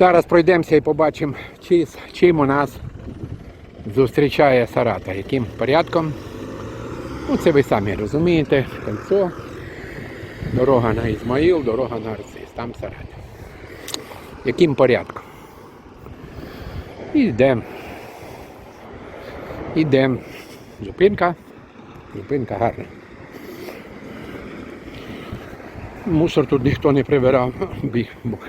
Зараз пройдемося і побачимо, чи, чим у нас зустрічає Сарата, яким порядком. Ну, це ви самі розумієте, кольцо, дорога на Ізмаїл, дорога на Арцис, там Сарата. Яким порядком? Йдемо. Йдемо. Зупинка. Зупинка гарна. Мусор тут ніхто не прибирав. Біг Бог.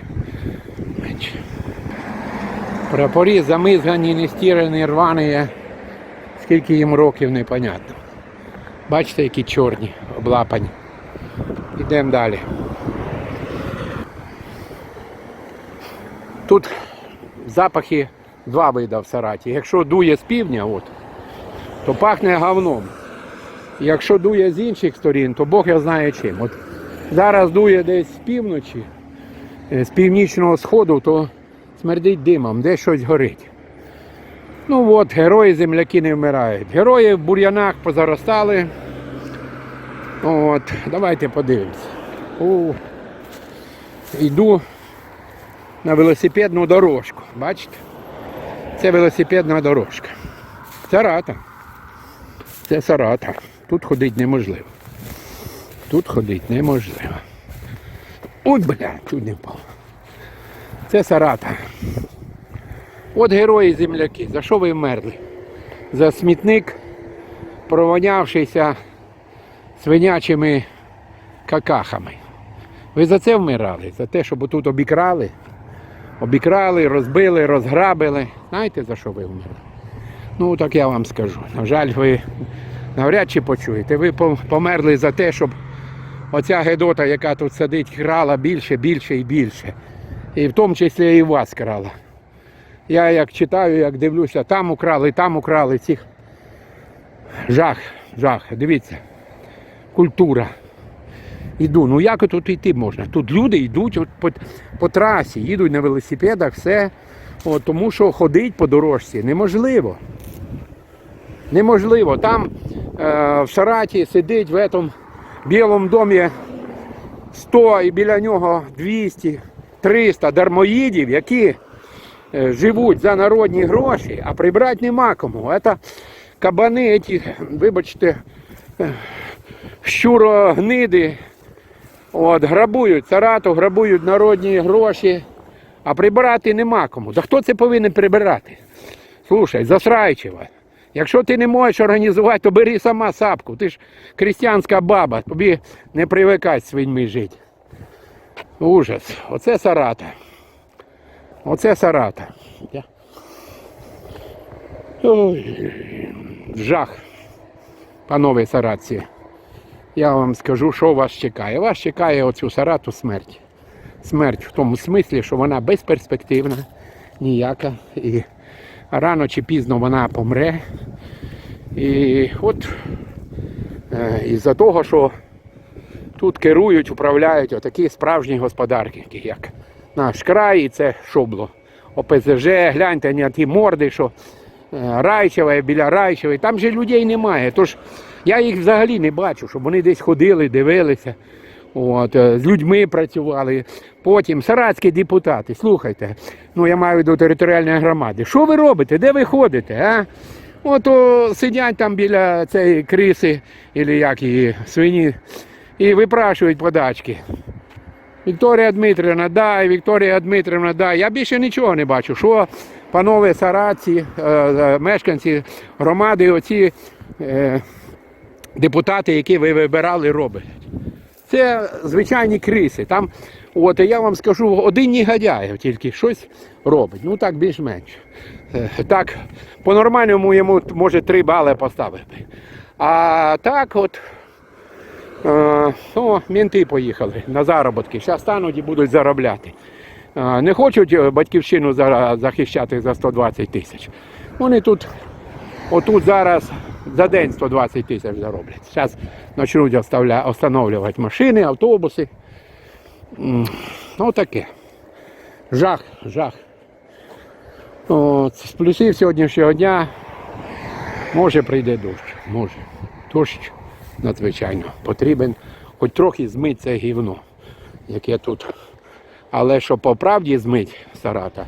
Прапорі замизгані, не стірані, рвані. Скільки їм років, непонятно. Бачите, які чорні, облапані. Йдемо далі. Тут запахи два вида в Сараті. Якщо дує з півдня, от, то пахне говном. Якщо дує з інших сторін, то Бог я знає чим. От зараз дує десь з півночі, е, з північного сходу, то смердить димом, десь щось горить. Ну от, герої земляки не вмирають. Герої в бур'янах позаростали. От, давайте подивимось. О, йду на велосипедну дорожку. Бачите? Це велосипедна дорожка. Сарата. Це Сарата. Тут ходити неможливо. Тут ходити неможливо. Ой, бля, чуть не впав. Це Сарата. От герої земляки. За що ви вмерли? За смітник, провонявшийся свинячими какахами. Ви за це вмирали? За те, щоб тут обікрали? Обікрали, розбили, розграбили. Знаєте за що ви вмерли? Ну так я вам скажу. На жаль, ви навряд чи почуєте. Ви померли за те, щоб оця гедота, яка тут сидить, крала більше, більше і більше. І в тому числі і вас крала. Я як читаю, як дивлюся, там украли, там украли цих. Жах, жах. Дивіться. Культура. Іду. Ну як тут йти можна? Тут люди йдуть от по, по трасі, їдуть на велосипедах, все. От, тому що ходить по дорожці неможливо. Неможливо. Там е, в Сараті сидить в этом білому домі 100 і біля нього 200, 300 дармоїдів, які е, живуть за народні гроші, а прибрати нема кому. Це кабани, ці, вибачте, е, щурогниди, от, грабують Сарату, грабують народні гроші, а прибирати нема кому. Да хто це повинен прибирати? Слушай, засрайчиво. Якщо ти не можеш організувати, то бери сама сапку. Ти ж крістянська баба, тобі не привикай з свиньми жити. Ужас. Оце Сарата. Оце Сарата. Ой, жах. Панове саратці. Я вам скажу, що вас чекає. Вас чекає оцю Сарату смерть. Смерть в тому смислі, що вона безперспективна, ніяка. І рано чи пізно вона помре. І от е, із-за того, що тут керують, управляють отакі справжні господарники, як наш край, і це шобло. ОПЗЖ, гляньте на ті морди, що е, Райчеве, біля Райчевої, там же людей немає. Тож я їх взагалі не бачу, щоб вони десь ходили, дивилися. От, е, з людьми працювали. Потім саратські депутати, слухайте, ну я маю до територіальної громади. Що ви робите? Де ви ходите? А? От о, сидять там біля цієї криси, або як її, свині, і випрашують подачки. Вікторія Дмитрівна, дай, Вікторія Дмитрівна, дай. Я більше нічого не бачу. Що панове саратці, е, е, мешканці громади, оці депутати, які ви вибирали, роблять. Це звичайні криси. Там, от я вам скажу, один негодяй тільки щось робить. Ну так більш-менш. Е, Так, по-нормальному йому може три бали поставити. А так от. Е, о, мінти поїхали на заробітки. Зараз стануть і будуть заробляти. Е, Не хочуть батьківщину захищати за 120 тисяч. Вони тут, отут зараз за день 120 тисяч зароблять. Зараз почнуть встановлювати машини, автобуси. Ну таке. Жах, жах. От, з плюсів сьогоднішнього дня може прийде дощ. Може. Дощ надзвичайно потрібен. Хоч трохи змить це гівно, яке тут Але що по правді змить Сарата,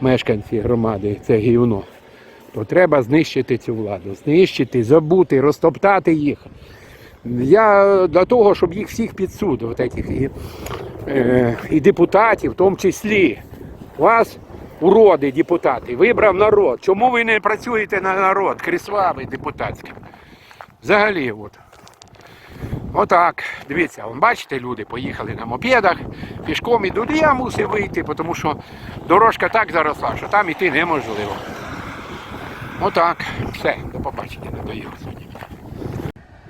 мешканці громади, це гівно, то треба знищити цю владу. Знищити, забути, розтоптати їх. Я для того, щоб їх всіх під суд, от этих, і, е, і депутатів, в тому числі. Вас, уроди, депутати, вибрав народ. Чому ви не працюєте на народ, крісвавий депутатський? Взагалі, от. Отак. Дивіться, вон, бачите, люди поїхали на мопедах, пішком ідуть. Я мусив вийти, тому що дорожка так заросла, що там іти неможливо. Отак. Все, до побачення, надоїло сьогодні.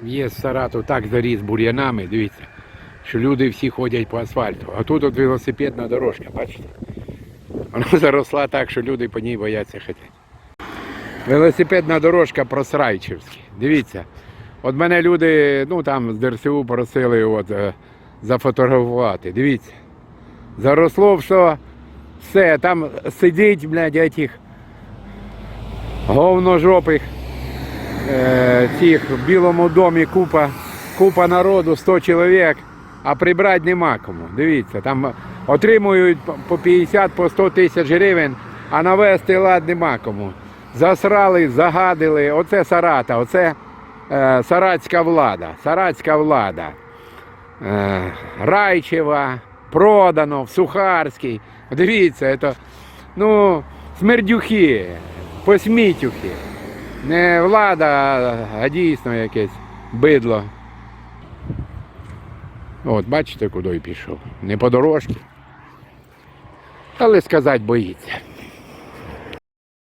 В'їзд в Саратов так заріс бур'янами, дивіться, що люди всі ходять по асфальту. А тут от велосипедна дорожка, бачите? Вона заросла так, що люди по ній бояться ходити. Велосипедна дорожка просрайчівська. Дивіться. От мене люди, ну там з ДРСУ просили от, е, зафотографувати. Дивіться. Заросло все, все, там сидить, блядь, этих говножопих е, цих в Білому домі купа, купа народу, 100 чоловік, а прибрати нема кому. Дивіться, там отримують по 50 по 100 тисяч гривень, а навести лад нема кому. Засрали, загадили. Оце Сарата, оце е, саратська влада. Саратська влада. Е, Райчева, продано, в Сухарській. Дивіться, це, ну, смердюхи, посмітюхи. Не влада, а дійсно якесь бидло. От, бачите, куди пішов. Не по дорожці. Але сказати боїться.